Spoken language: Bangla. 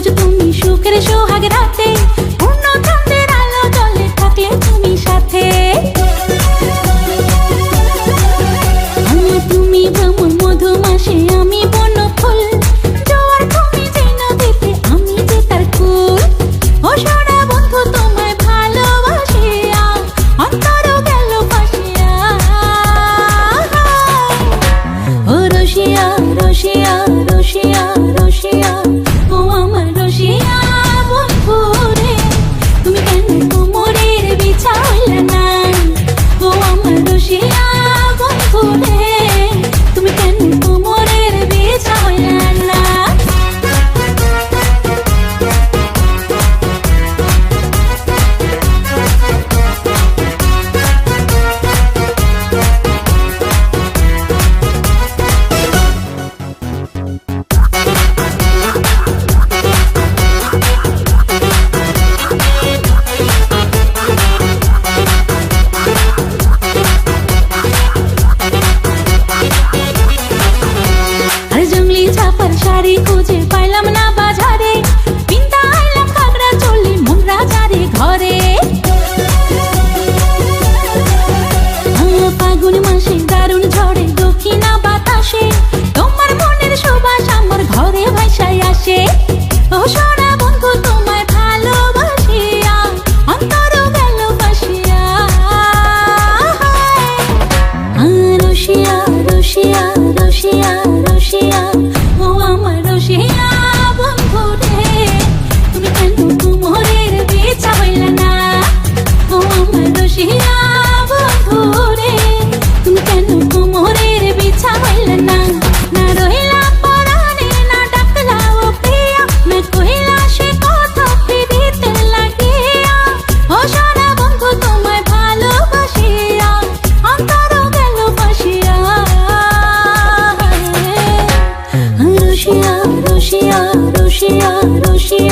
খুঁজো তুমি সুখের সোহাগ রাতে শাড়ি খুঁজে পাইলাম না বাজারে। পিন্তা আইলাম কাকড়া চললি মুন্দ্রা চারে ঘরে। ফাগুন মাসে দারুণ ঝড়ে, দক্ষিণা বাতাসে। তোমার মনের সুবাস আমার ঘরে ভাইসাই আসে। ও সোনা বন্ধু, তোমায় ভালোবাসিয়া অন্তর গেল বাসিয়া রুশিয়া রসিয়া রসিয়া রসিয়া। বসিয়া বন্ধু তুমি কেন কুমোরের বেচা হইলা না? ও আমার রসিয়া রসিয়া রসিয়া